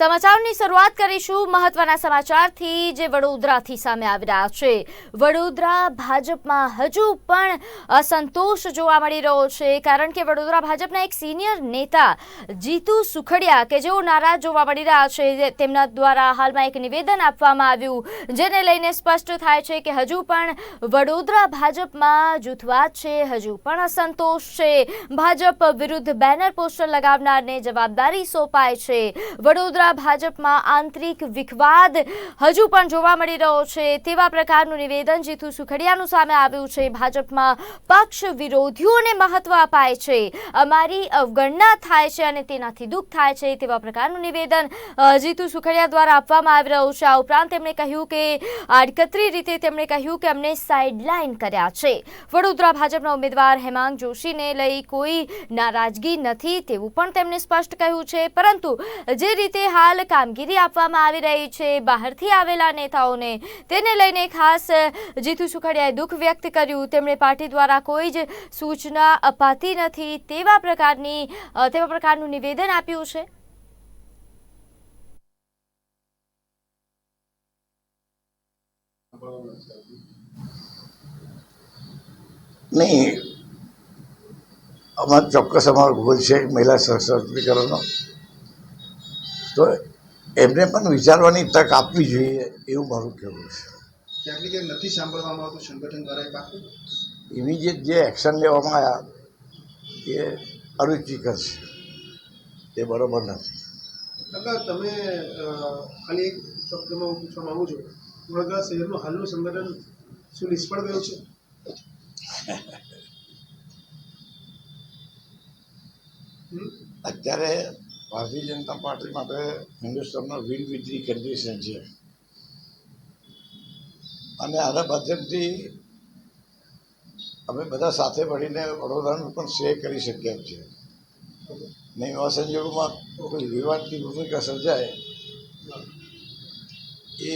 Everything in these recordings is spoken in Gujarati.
સમાચારની શરૂઆત કરીશું મહત્વના સમાચારથી જે વડોદરાથી સામે આવી રહ્યા છે. વડોદરા ભાજપમાં હજુ પણ અસંતોષ જોવા મળી રહ્યો છે, કારણ કે વડોદરા ભાજપના એક સિનિયર નેતા જીતુ સુખડિયા કે જેઓ નારાજ જોવા મળી રહ્યા છે તેમના દ્વારા હાલમાં એક નિવેદન આપવામાં આવ્યું, જેને લઈને સ્પષ્ટ થાય છે કે હજુ પણ વડોદરા ભાજપમાં જૂથવાદ છે, હજુ પણ અસંતોષ છે. ભાજપ વિરુદ્ધ બેનર પોસ્ટર લગાવનારને જવાબદારી સોંપાય છે. વડોદરા ભાજપમાં આંતરિક વિખવાદ હજુ પણ જોવા મળી રહ્યો છે. તેવા પ્રકારનું નિવેદન જીતુ સુખડિયાનું સામે આવ્યું છે. ભાજપમાં પક્ષ વિરોધીઓને મહત્વ અપાય છે. અમારી અવગણના થાય છે અને તેનાથી દુઃખ થાય છે તેવા પ્રકારનું નિવેદન જીતુ સુખડિયા દ્વારા આપવામાં આવી રહ્યું છે. આ ઉપરાંત તેમણે કહ્યું કે, આડકતરી રીતે તેમણે કહ્યું કે અમને સાઇડલાઇન કર્યા છે. વડોદરા ભાજપના ઉમેદવાર હેમાંગ જોશીને લઈ કોઈ નારાજગી નથી તેવું પણ તેમણે સ્પષ્ટ કહ્યું છે. પરંતુ જે રીતે હાલ કામગીરી આપવામાં આવી રહી છે. બહારથી આવેલા નેતાઓને તેને લઈને ખાસ જીતુ સુખડિયાએ દુઃખ વ્યક્ત કર્યું. તેમણે પાર્ટી દ્વારા કોઈ જ સૂચના અપાતી નથી તેવા પ્રકારની તેવા પ્રકારનું નિવેદન આપ્યું છે. નહીં. અમારો ચોક્કસ અમારો ગોલ છે. મહિલા સશક્તિકરણનો. તો એમને પણ વિચારવાની તક આપવી જોઈએ એવું મારું કહેવું છે. નથી સાંભળવામાં આવતું સંગઠન દ્વારા ઇમિડિયેટ જે એક્શન લેવામાં આવ્યા એ અરુચિકર છે. એ બરોબર નથી. કાકા તમે ખાલી એક શબ્દમાં હું પૂછવા માંગુ છું. વડોદરા શહેરનું હાલનું સંગઠન શું નિષ્ફળ ગયું છે? અત્યારે ભારતીય જનતા પાર્ટી માટે હિન્દુસ્તાનનો વિન વિધિ કન્ડિશન છે અને આના માધ્યમથી અમે બધા સાથે મળીને વડોદરાનું પણ શ્રેય કરી શકીએ છીએ ને એવા સંજોગોમાં કોઈ વિવાદની ભૂમિકા સર્જાય એ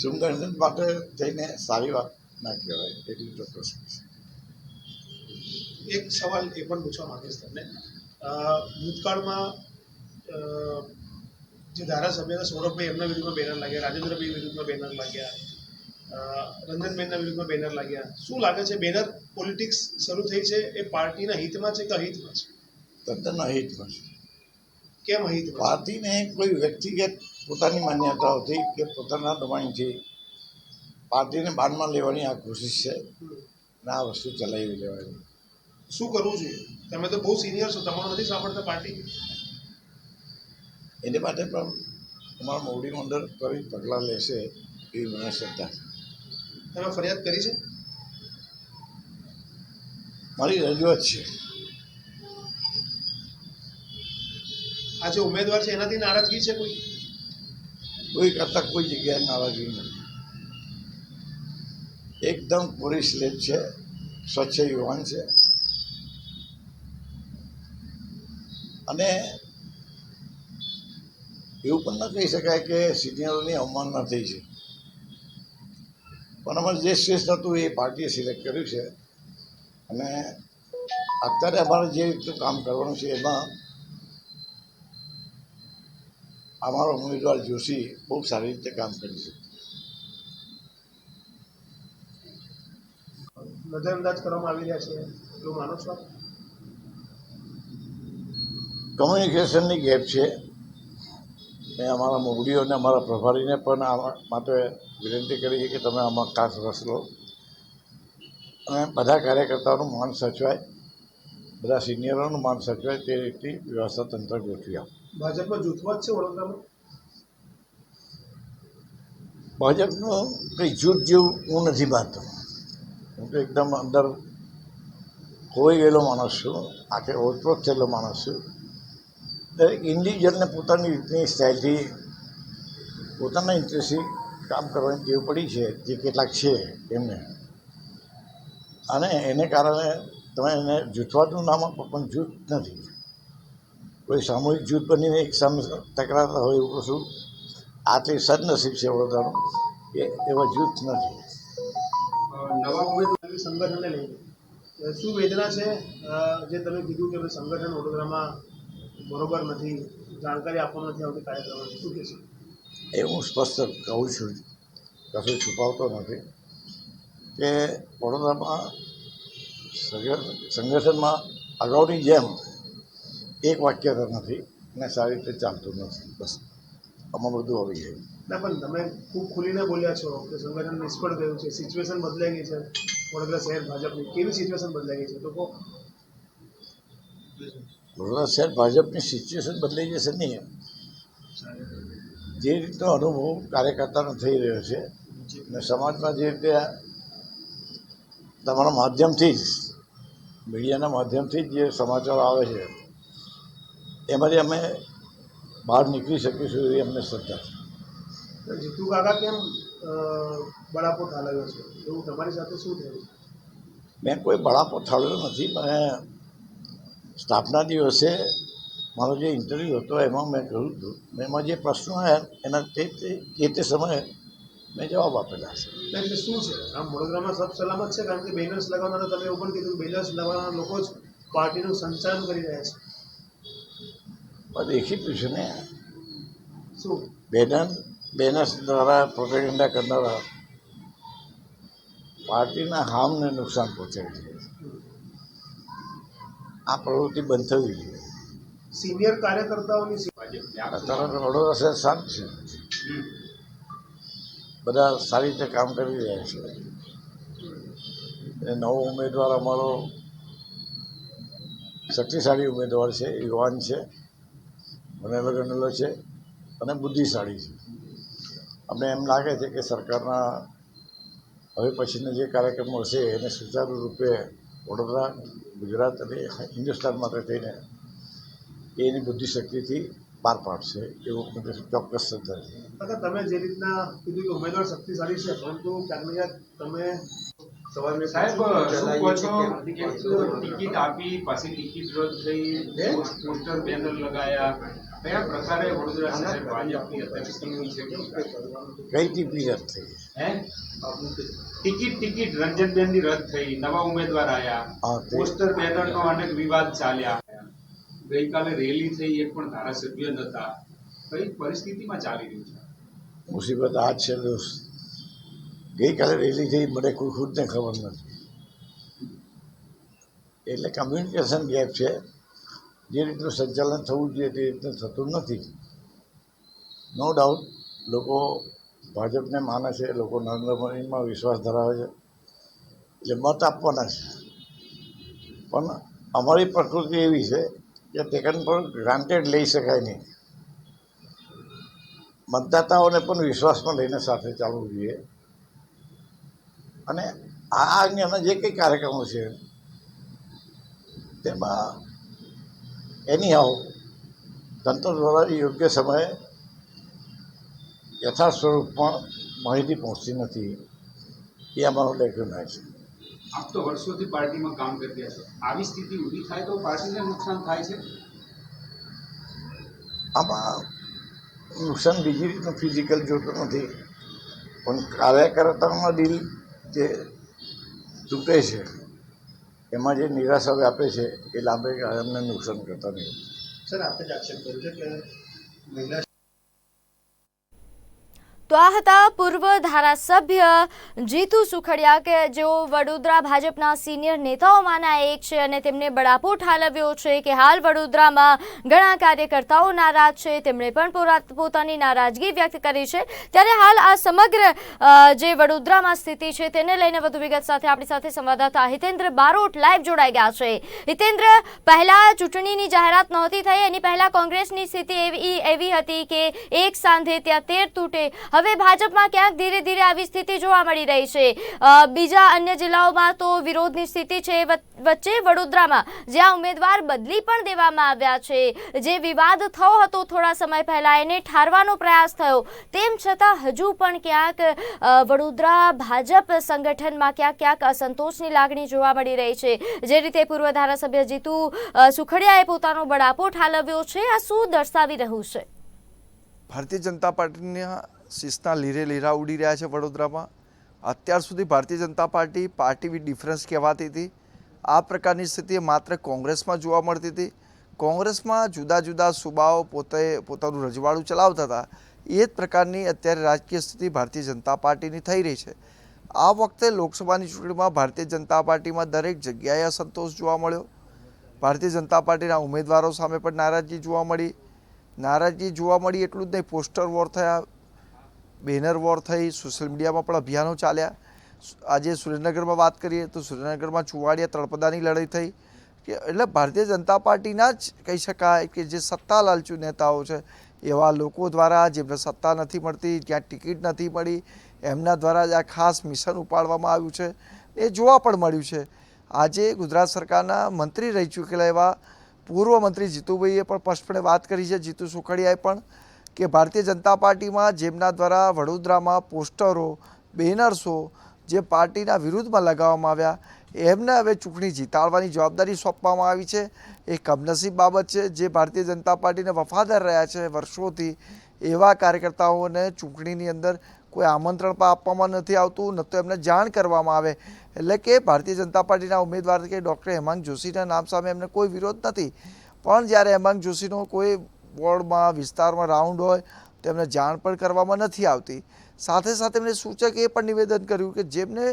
સંગઠન માટે થઈને સારી વાત ના કહેવાય, એટલી ચોક્કસ. એક સવાલ એ પણ પૂછવા માંગીશ તમને. ભૂતકાળમાં જે ધારાસભ્ય હતા સૌરભભાઈ એમના વિરુદ્ધમાં બેનર લાગ્યા રાજેન્દ્રભાઈ વિરુદ્ધમાં બેનર લાગ્યા રંજનબેનના વિરુદ્ધમાં બેનર લાગ્યા. શું લાગે છે બેનર પોલિટિક્સ શરૂ થઈ છે એ પાર્ટીના હિતમાં છે કે અહિતમાં છે? તદ્દન અહિતમાં છે. કેમ અહિત પાર્ટીને કોઈ વ્યક્તિગત પોતાની માન્યતાઓથી કે પોતાના દબાણથી પાર્ટીને બાનમાં લેવાની આ કોશિશ છે. અને આ વસ્તુ ચલાવી લેવાની. શું કરવું જોઈએ? તમે તો બહુ સિનિયર છો તમારું નથી સાંભળતા પાર્ટી? એની માટે પણ અમારા મોવડી મંડળ કરી પગલાં લેશે એવી મને શ્રદ્ધા તમે ફરિયાદ કરી છે? મારી રજૂઆત છે. આ જે ઉમેદવાર છે એનાથી નારાજગી છે કોઈ? કોઈ કરતાં કોઈ જગ્યાએ નારાજગી નથી. એકદમ પૂરી સ્લેટ છે સ્વચ્છ યુવાન છે. અને એવું પણ ન કહી શકાય કે સિનિયરોની અવમાનના થઈ છે. પણ અમારે જે શ્રેષ્ઠ હતું એ પાર્ટીએ સિલેક્ટ કર્યું છે. અને અત્યારે અમારે જે રીતનું કામ કરવાનું છે એમાં અમારો ઉમેદવાર જોશી બહુ સારી રીતે કામ કરી છે નજરઅંદાજ કરવામાં આવી રહ્યા છે, એવું માનો છો? કમ્યુનિકેશનની ગેપ છે. મેં અમારા મોવડીઓ અને અમારા પ્રભારીને પણ આ માટે વિનંતી કરી છે કે તમે આમાં ખાસ રસ લો. અને બધા કાર્યકર્તાઓનું માન સચવાય. બધા સિનિયરોનું માન સચવાય તે રીતની વ્યવસ્થા તંત્ર ગોઠવી આપ. ભાજપમાં જૂથમાં જ છે વડોદરામાં ભાજપનું કંઈ જૂથ જેવું હું નથી માનતો. હું તો એકદમ અંદર ખોવાઈ ગયેલો માણસ છું. આખે ઓતપ્રોત થયેલો માણસ છું. દરેક ઇન્ડિવિજ્યુઅલને પોતાની રીતની સ્ટાઇલથી પોતાના ઇન્ટરેસ્ટથી કામ કરવાની ટેવ પડી છે, જે કેટલાક છે એમને. અને એને કારણે તમે એને જૂથવાદનું નામ આપો, પણ જૂથ નથી. કોઈ સામૂહિક જૂથ બનીને એક સામે ટકરાતા હોય એવું કશું આ તે સદનસીબ છે વડોદરાનું કે એવા જૂથ નથી. સંગઠનને લઈને શું વેદના છે જે તમે કીધું કે સંગઠન વડોદરામાં બરોબર નથી જાણકારી આપવામાં નથી આવતી કાર્યક્રમો શું કહેશો? એ હું સ્પષ્ટ કહું છું કશું છુપાવતો નથી કે વડોદરામાં સંગઠનમાં અગાઉની જેમ એક વાક્યતા નથી અને સારી રીતે ચાલતું નથી બસ. આમાં બધું આવી ગયું. ના પણ તમે ખૂબ ખુલીને બોલ્યા છો કે સંગઠન નિષ્ફળ ગયું છે સિચ્યુએશન બદલાઈ ગઈ છે વડોદરા શહેર ભાજપની. કેવી સિચ્યુએશન બદલાઈ ગઈ છે? તો કહો વડોદરા શહેર ભાજપની સિચ્યુએશન બદલાઈ જશે નહીં જે રીતનો અનુભવ કાર્યકર્તાનો થઈ રહ્યો છે અને સમાજમાં જે રીતે તમારા માધ્યમથી જ મીડિયાના માધ્યમથી જ જે સમાચારો આવે છે એમાંથી અમે બહાર નીકળી શકીશું એવી અમને શ્રદ્ધા છે. જીતુ કાકા કેમ બળાપો ઠાલવ્યો છે? એવું તમારી સાથે શું થયું? મેં કોઈ બળાપો થાળ્યો નથી મને સ્ટાફના દિવસે મારો જે ઇન્ટરવ્યૂ હતો એમાં મેં કહ્યું હતું એમાં જે પ્રશ્નો આવ્યા એના તે તે- તે સમયે મેં જવાબ આપેલા છે. એટલે શું છે? આમ વડોદરામાં સબ સલામત છે? કારણ કે બેનર્સ લગાવવાના તમે એવું પણ કીધું બેનર્સ લગાવવાના લોકો જ પાર્ટીનું સંચાલન કરી રહ્યા છે. પણ દેખીતું છે ને શું? બેનર બેનર્સ દ્વારા પ્રોપેગેન્ડા કરનારા પાર્ટીના હામને નુકસાન પહોંચાડી છે. આ પ્રવૃત્તિ બંધ થવી જોઈએ. સિનિયર કાર્યકર્તાઓની અત્યારે વડોદરા શહેર શાંત છે. બધા સારી રીતે કામ કરી રહ્યા છે. એ નવો ઉમેદવાર અમારો શક્તિશાળી ઉમેદવાર છે યુવાન છે ભણેલો ગણેલો છે અને બુદ્ધિશાળી છે. અમને એમ લાગે છે કે સરકારના હવે પછીના જે કાર્યક્રમો હશે એને સુચારુ રૂપે વડોદરા ગુજરાત અને હિન્દુસ્તાન માટે થઈને એની બુદ્ધિશક્તિથી પાર પાડશે એવું મને ચોક્કસ શ્રદ્ધા છે. તમે જે રીતના કીધું કે ઉમેદવાર શક્તિશાળી છે પરંતુ ક્યાંક તમે સાહેબ ટિકિટ આપી પાછી ટિકિટ રદ થઈ પોસ્ટર બેનર લગાયા. કયા પ્રકારે વડોદરા શહેર ભાજપની અત્યારે છે? કઈ ટીપી રદ થઈ? હે? ટિકિટ ટિકિટ રંજનબેનની રદ થઈ. નવા ઉમેદવાર આવ્યા પોસ્ટર બેનરનો અનેક વિવાદ ચાલ્યા. ગઈકાલે રેલી થઈ એક પણ ધારાસભ્ય નતા કઈ પરિસ્થિતિમાં ચાલી રહ્યું છે. મુસીબત આ જ છે દોસ્ત ગઈકાલે રેલી થઈ મને કોઈ ખુદને ખબર નથી. એટલે કમ્યુનિકેશન ગેપ છે. જે રીતનું સંચાલન થવું જોઈએ તે રીતનું થતું નથી. નો ડાઉટ લોકો ભાજપને માને છે લોકો નરેન્દ્ર મોદીમાં વિશ્વાસ ધરાવે છે. એટલે મત આપવાના છે. પણ અમારી પ્રકૃતિ એવી છે કે ટેકન પર ગ્રાન્ટેડ લઈ શકાય નહીં. મતદાતાઓને પણ વિશ્વાસમાં લઈને સાથે ચાલવું જોઈએ. અને આ અંગેના જે કંઈ કાર્યક્રમો છે, તેમાં એની હાવ તંત્ર દ્વારા યોગ્ય સમયે યથાર્થ સ્વરૂપમાં માહિતી પહોંચતી નથી. એ અમારો લેખના છે. આપ તો વર્ષોથી પાર્ટીમાં કામ કરી રહ્યા છો. આવી સ્થિતિ ઊભી થાય તો પાર્ટીને નુકસાન થાય છે? આમાં નુકસાન બીજી રીતનું ફિઝિકલ જોતું નથી. પણ કાર્યકર્તાઓના દિલ જે તૂટે છે એમાં જે નિરાશા વ્યાપે છે એ લાંબે ગાળે અમને નુકસાન કરતા નહીં સર આપણે જ આક્ષેપ કર્યો છે કે મહિલા તો આ હતા. પૂર્વ ધારાસભ્ય જીતુ સુખડિયા કે જેઓ વડોદરા ભાજપના સિનિયર નેતાઓમાંના એક છે અને તેમને બળાપો ઠાલવ્યો છે કે હાલ વડોદરામાં ઘણા કાર્યકર્તાઓ નારાજ છે. તેમણે પણ પોતાની નારાજગી વ્યક્ત કરી છે. ત્યારે હાલ આ સમગ્ર જે વડોદરામાં સ્થિતિ છે તેને લઈને વધુ વિગત સાથે આપણી સાથે સંવાદદાતા હિતેન્દ્ર બારોટ લાઈવ જોડાઈ ગયા છે. હિતેન્દ્ર, પહેલાં ચૂંટણીની જાહેરાત નહોતી થઈ. એની પહેલાં કોંગ્રેસની સ્થિતિ એવી એવી હતી કે એક સાંધે ત્યાં તેર તૂટે. હવે ભાજપમાં ક્યાંક ધીરે ધીરે આવી સ્થિતિ જોવા મળી રહી છે. બીજા અન્ય જિલ્લાઓમાં તો વિરોધની સ્થિતિ છે વચ્ચે વડોદરામાં, જ્યાં ઉમેદવાર બદલી પણ દેવામાં આવ્યા છે. જે વિવાદ થયો હતો થોડા સમય પહેલા એને ઠારવાનો પ્રયાસ થયો. તેમ છતાં હજુ પણ ક્યાંક વડોદરા ભાજપ સંગઠનમાં ક્યાંક ક્યાંક અસંતોષની લાગણી જોવા મળી રહી છે. જે રીતે પૂર્વ ધારાસભ્ય જીતુ સુખડિયાએ પોતાનો બળાપો ઠાલવ્યો છે. આ શું દર્શાવી રહ્યું છે? ભારતીય જનતા પાર્ટીના શિસ્તના લીરે લીરા ઉડી રહ્યા છે વડોદરામાં. અત્યાર સુધી Bharatiya Janata party party with difference કહેવાતી હતી. આ પ્રકારની સ્થિતિ માત્ર કોંગ્રેસમાં જોવા મળતી હતી. કોંગ્રેસમાં જુદા જુદા સુબાઓ પોતે પોતાનું રજવાડું ચલાવતા હતા. એ જ પ્રકારની અત્યારે રાજકીય સ્થિતિ ભારતીય જનતા પાર્ટીની થઈ રહી છે. આ વખતે લોકસભાની ચૂંટણીમાં ભારતીય જનતા પાર્ટીમાં દરેક જગ્યાએ અસંતોષ જોવા મળ્યો. ભારતીય જનતા પાર્ટીના ઉમેદવારો સામે પણ નારાજગી જોવા મળી. નારાજગી જોવા મળી એટલું જ નહીં, પોસ્ટર વોર થયા. બેનર વોર થઈ, સોશિયલ મીડિયામાં પણ અભિયાનો ચાલ્યા. આજે સુરેન્દ્રનગરમાં વાત કરીએ તો સુરેન્દ્રનગરમાં ચુવાડિયા તળપદાની લડાઈ થઈ. કે એટલે ભારતીય જનતા પાર્ટીના જ કહી શકાય કે જે સત્તા લાલચુ નેતાઓ છે, એવા લોકો દ્વારા જેમને સત્તા નથી મળતી જ્યાં ટિકિટ નથી મળી, એમના દ્વારા જ આ ખાસ મિશન ઉપાડવામાં આવ્યું છે. એ જોવા પણ મળ્યું છે. આજે ગુજરાત સરકારના મંત્રી રહી ચૂકેલા એવા પૂર્વ મંત્રી જીતુભાઈએ પણ સ્પષ્ટપણે વાત કરી છે. જીતુ સુખડિયાએ પણ કે ભારતીય જનતા પાર્ટીમાં જેમના દ્વારા વડોદરામાં પોસ્ટરો, બેનર્સો જે પાર્ટીના વિરુદ્ધમાં લગાવવામાં આવ્યા, એમને હવે ચૂંટણી જીતાડવાની જવાબદારી સોંપવામાં આવી છે. એ કમનસીબ બાબત છે, જે ભારતીય જનતા પાર્ટીને વફાદાર રહ્યા છે વર્ષોથી, એવા કાર્યકર્તાઓને ચૂંટણીની અંદર કોઈ આમંત્રણ પણ આપવામાં નથી આવતું, ન તો એમને જાણ કરવામાં આવે. એટલે કે ભારતીય જનતા પાર્ટીના ઉમેદવાર કે ડૉક્ટર હેમાંગ જોશીના નામ સામે એમને કોઈ વિરોધ નથી. પણ જ્યારે હેમાંગ જોશીનો કોઈ વોર્ડમાં, વિસ્તારમાં રાઉન્ડ હોય તેમને જાણ પણ કરવામાં નથી આવતી. સાથે સાથે એમણે સૂચક એ પણ નિવેદન કર્યું કે જેમને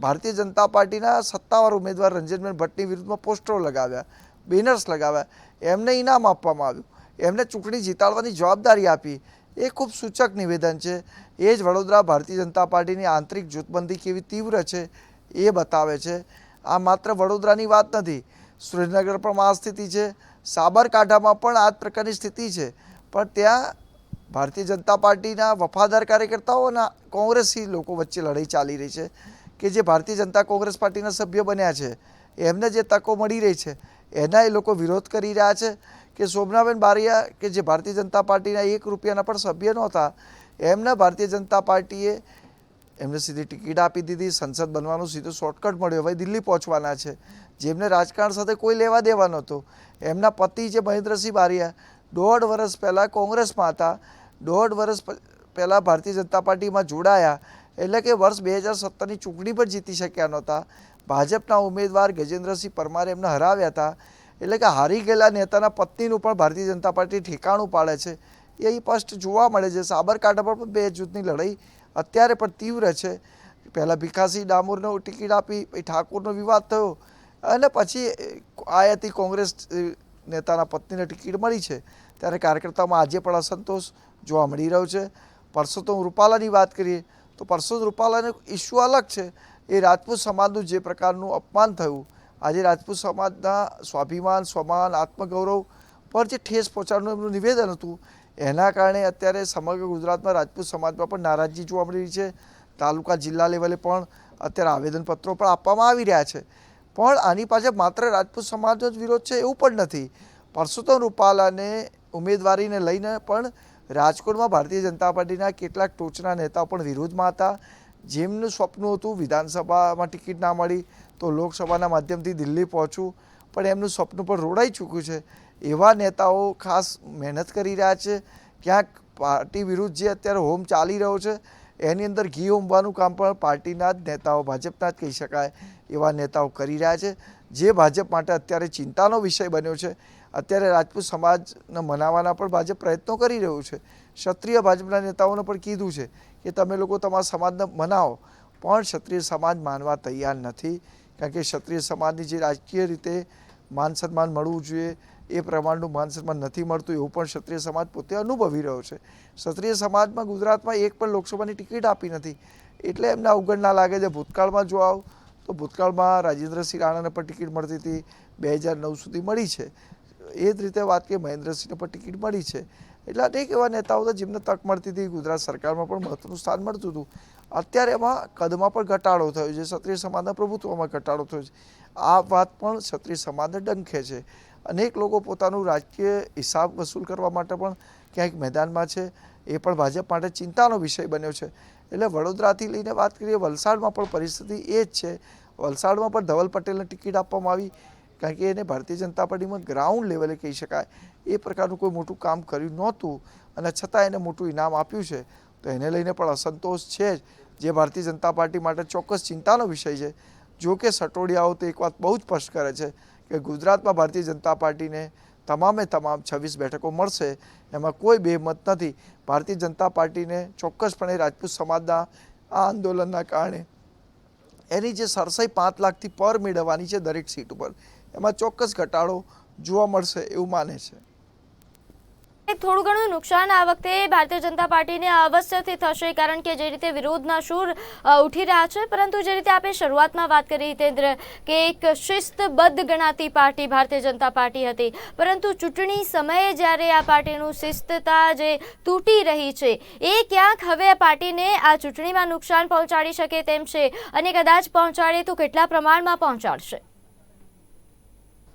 ભારતીય જનતા પાર્ટીના સત્તાવાર ઉમેદવાર રંજનબેન ભટ્ટની વિરુદ્ધમાં પોસ્ટરો લગાવ્યા, બેનર્સ લગાવ્યા, એમને ઇનામ આપવામાં આવ્યું, એમને ચૂંટણી જીતાડવાની જવાબદારી આપી. એ ખૂબ સૂચક નિવેદન છે. એ જ વડોદરા ભારતીય જનતા પાર્ટીની આંતરિક જૂથબંધી કેવી તીવ્ર છે એ બતાવે છે. આ માત્ર વડોદરાની વાત નથી સુરેન્દ્રનગર પણ આ સ્થિતિ છે. સાબરકાંઠામાં પણ આ જ પ્રકારની સ્થિતિ છે. પણ ત્યાં ભારતીય જનતા પાર્ટીના વફાદાર કાર્યકર્તાઓ અને કોંગ્રેસી લોકો વચ્ચે લડાઈ ચાલી રહી છે કે જે ભારતીય જનતા કોંગ્રેસ પાર્ટીના સભ્ય બન્યા છે. એમને જે તકો મળી રહી છે, એના એ લોકો વિરોધ કરી રહ્યા છે કે શોભનાબેન બારિયા કે જે ભારતીય જનતા પાર્ટીના એક રૂપિયાના પણ સભ્ય નહોતા, એમને ભારતીય જનતા પાર્ટીએ એમને સીધી ટિકિટ આપી દીધી, સંસદ બનવાનું સીધું શોર્ટકટ મળ્યો. હવે દિલ્હી પહોંચવાના છે. જેમને રાજકારણ સાથે કોઈ લેવા દેવા નહોતો. એમના પતિ જે મહેન્દ્રસિંહ બારિયા, દોઢ વર્ષ પહેલાં કોંગ્રેસમાં હતા. દોઢ વર્ષ પહેલાં ભારતીય જનતા પાર્ટીમાં જોડાયા. એટલે કે વર્ષ બે હજાર સત્તરની ચૂંટણી પણ જીતી શક્યા નહોતા. ભાજપના ઉમેદવાર ગજેન્દ્રસિંહ પરમારે એમને હરાવ્યા હતા. એટલે કે હારી ગયેલા નેતાના પત્નીનું પણ ભારતીય જનતા પાર્ટી ઠેકાણું પાડે છે. એ સ્પષ્ટ જોવા મળે છે. સાબરકાંઠા પર પણ બે જૂથની લડાઈ અત્યારે પણ તીવ્ર છે. પહેલાં ભીખાસિંહ ડામોરને ટિકિટ આપી ઠાકોરનો વિવાદ થયો અને પછી આયાતી કોંગ્રેસ નેતાના પત્નીને ટિકિટ મળી છે. ત્યારે કાર્યકર્તાઓમાં આજે પણ અસંતોષ જોવા મળી રહ્યો છે. પરસોત્તમ રૂપાલાની વાત કરીએ તો પરસોત્તમ રૂપાલાનો ઇસ્યુ અલગ છે. એ રાજપૂત સમાજનું જે પ્રકારનું અપમાન થયું, આજે રાજપૂત સમાજના સ્વાભિમાન સ્વમાન આત્મગૌરવ પર જે ઠેસ પહોંચાડવાનું એમનું નિવેદન હતું એના કારણે અત્યારે સમગ્ર ગુજરાતમાં રાજપૂત સમાજમાં પણ નારાજગી જોવા મળી રહી છે. તાલુકા જિલ્લા લેવલે પણ અત્યારે આવેદનપત્રો પણ આપવામાં આવી રહ્યા છે. પણ આની પાછળ માત્ર રાજપૂત સમાજનો જ વિરોધ છે એવું પણ નથી. પરસોત્તમ રૂપાલાને ઉમેદવારીને લઈને પણ રાજકોટમાં ભારતીય જનતા પાર્ટીના કેટલાક ટોચના નેતાઓ પણ વિરોધમાં હતા. જેમનું સ્વપ્ન હતું વિધાનસભામાં ટિકિટ ના મળી તો લોકસભાના માધ્યમથી દિલ્હી પહોંચવું. પણ એમનું સ્વપ્ન પણ રોડાઈ ચૂક્યું છે. એવા નેતાઓ ખાસ મહેનત કરી રહ્યા છે. ક્યાંક પાર્ટી વિરુદ્ધ જે અત્યારે હોમ ચાલી રહ્યો છે, એની અંદર ઘી હોમવાનું કામ પણ પાર્ટીના જ નેતાઓ, ભાજપના જ કહી શકાય, એવા નેતાઓ કરી રહ્યા છે. જે ભાજપ માટે અત્યારે ચિંતાનો વિષય બન્યો છે. અત્યારે રાજપૂત સમાજને મનાવવાના પણ ભાજપ પ્રયત્નો કરી રહ્યું છે. ક્ષત્રિય ભાજપના નેતાઓને પણ કીધું છે કે તમે લોકો તમારા સમાજને મનાવો. પણ ક્ષત્રિય સમાજ માનવા તૈયાર નથી. કારણ કે ક્ષત્રિય સમાજની જે રાજકીય રીતે માન સન્માન મળવું જોઈએ એ પ્રમાણનું માન સન્માન નથી મળતું એવું પણ ક્ષત્રિય સમાજ પોતે અનુભવી રહ્યો છે. ક્ષત્રિય સમાજમાં ગુજરાતમાં એક પણ લોકસભાની ટિકિટ આપી નથી. એટલે એમને અવગણના લાગે છે. ભૂતકાળમાં જો આવ, તો ભૂતકાળમાં રાજેન્દ્રસિંહ રાણાને પણ ટિકિટ મળતી હતી. બે હજાર નવ સુધી મળી છે. એ જ રીતે વાત કે મહેન્દ્રસિંહને પણ ટિકિટ મળી છે. એટલે અનેક એવા નેતાઓ હતા જેમને તક મળતી હતી. ગુજરાત સરકારમાં પણ મહત્વનું સ્થાન મળતું હતું. અત્યારે એમાં કદમાં પણ ઘટાડો થયો છે. ક્ષત્રિય સમાજના પ્રભુત્વમાં ઘટાડો થયો છે. આ વાત પણ ક્ષત્રિય સમાજને ડંખે છે. અનેક લોકો પોતાનું રાજકીય હિસાબ વસૂલ કરવા માટે પણ ક્યાંક મેદાનમાં છે. એ પણ ભાજપ માટે ચિંતાનો વિષય બન્યો છે. એટલે વડોદરાથી લઈને વાત કરીએ, વલસાડમાં પણ પરિસ્થિતિ એ જ છે. વલસાડમાં પણ ધવલ પટેલને ટિકિટ આપવામાં આવી. કારણ કે એને ભારતીય જનતા પાર્ટીમાં ગ્રાઉન્ડ લેવલે કહી શકાય. એ પ્રકારનું કોઈ મોટું કામ કર્યું નહોતું. અને છતાં એને મોટું ઇનામ આપ્યું છે. તો એને લઈને પણ અસંતોષ છે જ. જે ભારતીય જનતા પાર્ટી માટે ચોક્કસ ચિંતાનો વિષય છે. જો કે સટોડિયાઓ તો એક વાત બહુ જ સ્પષ્ટ કરે છે. કે ગુજરાતમાં ભારતીય જનતા પાર્ટીને તમામે તમામ છવ્વીસ બેઠકો મળશે, એમાં કોઈ બેમત નથી. ભારતીય જનતા પાર્ટીને ચોક્કસપણે રાજપૂત સમાજના આ આંદોલનના કારણે એની જે સરસાઈ પાંચ લાખથી પર મેળવવાની છે દરેક સીટ ઉપર, એમાં ચોક્કસ ઘટાડો જોવા મળશે એવું માને છે. થોડું ઘણું નુકસાન આ વખતે ભારતીય જનતા પાર્ટીને અવશ્યથી થશે, કારણ કે જે રીતે વિરોધના સૂર ઉઠી રહ્યા છે. પરંતુ જે રીતે આપણે શરૂઆતમાં વાત કરી, હિતેન્દ્ર, કે એક શિસ્તબદ્ધ ગણાતી પાર્ટી ભારતીય જનતા પાર્ટી હતી. પરંતુ ચૂંટણી સમયે જ્યારે આ પાર્ટીનું શિસ્તતા જે તૂટી રહી છે, એ ક્યાંક હવે આ પાર્ટીને આ ચૂંટણીમાં નુકસાન પહોંચાડી શકે તેમ છે અને કદાચ પહોંચાડે તો કેટલા પ્રમાણમાં પહોંચાડશે?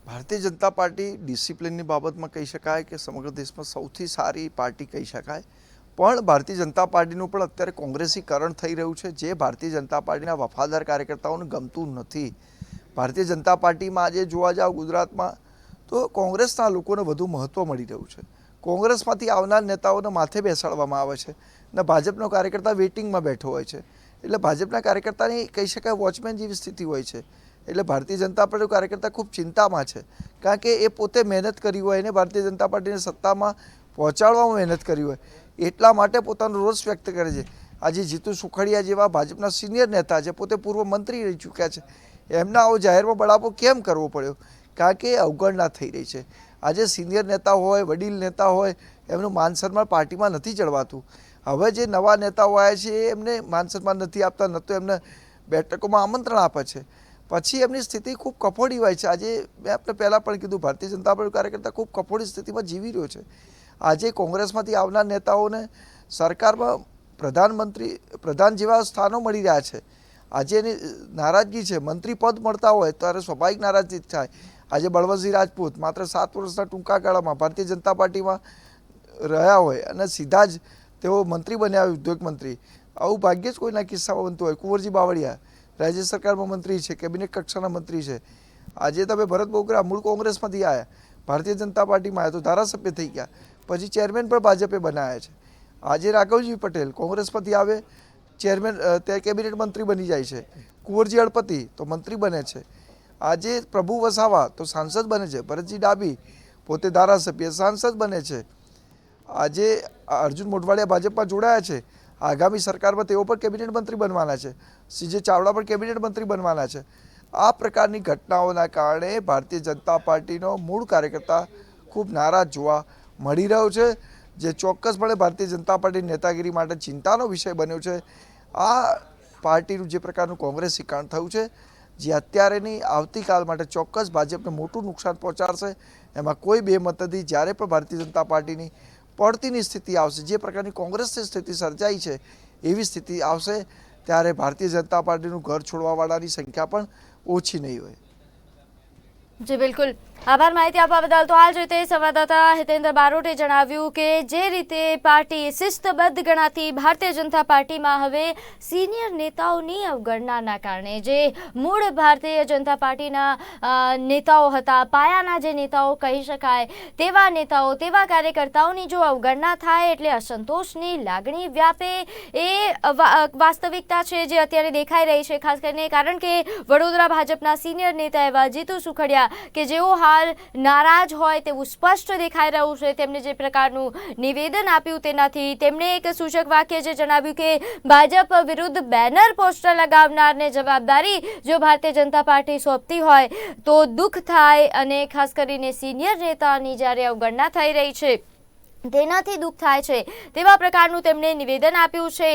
ભારતીય જનતા પાર્ટી ડિસિપ્લિનની બાબતમાં કહી શકાય કે સમગ્ર દેશમાં સૌથી સારી પાર્ટી કહી શકાય. પણ ભારતીય જનતા પાર્ટીનું પણ અત્યારે કોંગ્રેસીકરણ થઈ રહ્યું છે, જે ભારતીય જનતા પાર્ટીના વફાદાર કાર્યકર્તાઓને ગમતું નથી. ભારતીય જનતા પાર્ટીમાં આજે જોવા જાવ ગુજરાતમાં, તો કોંગ્રેસના લોકોને વધુ મહત્ત્વ મળી રહ્યું છે. કોંગ્રેસમાંથી આવનાર નેતાઓને માથે બેસાડવામાં આવે છે અને ભાજપનો કાર્યકર્તા વેઇટિંગમાં બેઠો હોય છે. એટલે ભાજપના કાર્યકર્તાની કહી શકાય વોચમેન જેવી સ્થિતિ હોય છે. એટલે ભારતીય જનતા પાર્ટીનો કાર્યકર્તા ખૂબ ચિંતામાં છે. કારણ કે એ પોતે મહેનત કરી હોય એને ભારતીય જનતા પાર્ટીને સત્તામાં પહોંચાડવામાં મહેનત કરી હોય. એટલા માટે પોતાનો રોષ વ્યક્ત કરે છે. આજે જીતુ સુખડિયા જેવા ભાજપના સિનિયર નેતા છે, પોતે પૂર્વ મંત્રી રહી ચૂક્યા છે. એમના આવો જાહેરમાં બળાપો કેમ કરવો પડ્યો? કારણ કે અવગણના થઈ રહી છે. આજે સિનિયર નેતા હોય, વડીલ નેતા હોય, એમનું માન સન્માન પાર્ટીમાં નથી ચડવાતું હવે જે નવા નેતાઓ આવ્યા છે, એ એમને માન સન્માન નથી આપતા, ન તો એમને બેઠકોમાં આમંત્રણ આપે છે. પછી એમની સ્થિતિ ખૂબ કફોડી હોય છે. આજે મેં આપણે પહેલાં પણ કીધું, ભારતીય જનતા પાર્ટી કાર્યકર્તા ખૂબ કફોડી સ્થિતિમાં જીવી રહ્યો છે. આજે કોંગ્રેસમાંથી આવનાર નેતાઓને સરકારમાં પ્રધાનમંત્રી, પ્રધાન જેવા સ્થાનો મળી રહ્યા છે. આજે એની નારાજગી છે. મંત્રી પદ મળતા હોય ત્યારે સ્વાભાવિક નારાજગી થાય. આજે બળવંતસિંહ રાજપૂત માત્ર સાત વર્ષના ટૂંકા ગાળામાં ભારતીય જનતા પાર્ટીમાં રહ્યા હોય અને સીધા જ તેઓ મંત્રી બન્યા હોય ઉદ્યોગ મંત્રી આવું ભાગ્યે જ કોઈના કિસ્સામાં બનતું હોય. કુંવરજી બાવળિયા રાજ્ય સરકારમાં મંત્રી છે, કેબિનેટ કક્ષાના મંત્રી છે. આજે તમે ભરત બોગરા મૂળ કોંગ્રેસમાંથી આવ્યા ભારતીય જનતા પાર્ટીમાં આવ્યા તો ધારાસભ્ય થઈ ગયા. પછી ચેરમેન પણ ભાજપે બનાવ્યા છે. આજે રાઘવજી પટેલ કોંગ્રેસમાંથી આવે, ચેરમેન તે કેબિનેટ મંત્રી બની જાય છે. કુંવરજી અળપતિ તો મંત્રી બને છે. આજે પ્રભુ વસાવા તો સાંસદ બને છે. ભરતજી ડાબી પોતે ધારાસભ્ય સાંસદ બને છે. આજે અર્જુન મોઢવાડિયા ભાજપમાં જોડાયા છે. આગામી સરકારમાં તેઓ પણ કેબિનેટ મંત્રી બનવાના છે. સીજે ચાવડા પણ કેબિનેટ મંત્રી બનવાના છે. આ પ્રકારની ઘટનાઓના કારણે ભારતીય જનતા પાર્ટીનો મૂળ કાર્યકર્તા ખૂબ નારાજ જોવા મળી રહ્યો છે, જે ચોક્કસપણે ભારતીય જનતા પાર્ટી નેતાગીરી માટે ચિંતાનો વિષય બન્યો છે. આ પાર્ટીનું જે પ્રકારનું કોંગ્રેસ શિકાણ થયું છે, જે અત્યારેની આવતીકાલ માટે ચોક્કસ ભાજપને મોટું નુકસાન પહોંચાડશે, એમાં કોઈ બેમત નથી. જ્યારે પણ ભારતીય જનતા પાર્ટીની પડતીની સ્થિતિ આવશે. જે પ્રકારની કોંગ્રેસની સ્થિતિ સર્જાઈ છે, એવી સ્થિતિ આવશે ત્યારે ભારતીય જનતા પાર્ટીનું ઘર છોડવાવાળાની સંખ્યા પણ ઓછી નહીં હોય. જી, બિલકુલ. આભાર માહિતી આપવા બદલ તો હાલ જ રીતે સંવાદદાતા હિતેન્દ્ર બારોટે જણાવ્યું કે જે રીતે પાર્ટી શિસ્તબદ્ધ ગણાતી ભારતીય જનતા પાર્ટીમાં હવે સિનિયર નેતાઓની અવગણનાના કારણે જે મૂળ ભારતીય જનતા પાર્ટીના નેતાઓ હતા, પાયાના જે નેતાઓ કહી શકાય, તેવા નેતાઓ, તેવા કાર્યકર્તાઓની જો અવગણના થાય એટલે અસંતોષની લાગણી વ્યાપે એ વાસ્તવિકતા છે જે અત્યારે દેખાઈ રહી છે, ખાસ કરીને કારણ કે વડોદરા ભાજપના સિનિયર નેતા એવા જીતુ સુખડિયા કે જેઓ હાલ નારાજ હોય તેવું સ્પષ્ટ દેખાઈ રહ્યું છે. તેમણે જે પ્રકારનું નિવેદન આપ્યું તેનાથી તેમણે એક સૂચક વાક્ય જે જણાવ્યું કે, ભાજપ વિરુદ્ધ બેનર પોસ્ટર લગાવનારને જવાબદારી જો ભારતીય જનતા પાર્ટી સોંપતી હોય તો દુઃખ થાય અને ખાસ કરીને સિનિયર નેતાની જ્યારે અવગણના થઈ રહી છે. તેનાથી દુઃખ થાય છે. તેવા પ્રકારનું તેમણે નિવેદન આપ્યું છે.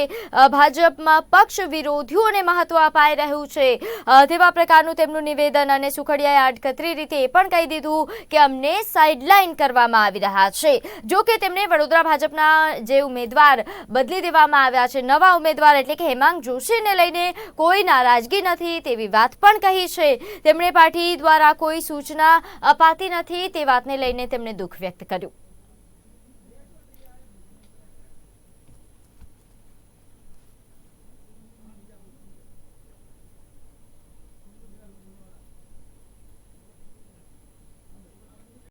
ભાજપમાં પક્ષ વિરોધીઓને મહત્વ અપાઈ રહ્યું છે. તેવા પ્રકારનું તેમનું નિવેદન અને સુખડિયાએ આડકતરી રીતે એ પણ કહી દીધું કે અમને સાઇડલાઇન કરવામાં આવી રહ્યા છે. જો કે તેમણે વડોદરા ભાજપના જે ઉમેદવાર બદલી દેવામાં આવ્યા છે, નવા ઉમેદવાર એટલે કે હેમાંગ જોશીને લઈને કોઈ નારાજગી નથી તેવી વાત પણ કહી છે. તેમણે પાર્ટી દ્વારા કોઈ સૂચના અપાતી નથી તે વાતને લઈને તેમણે દુઃખ વ્યક્ત કર્યું.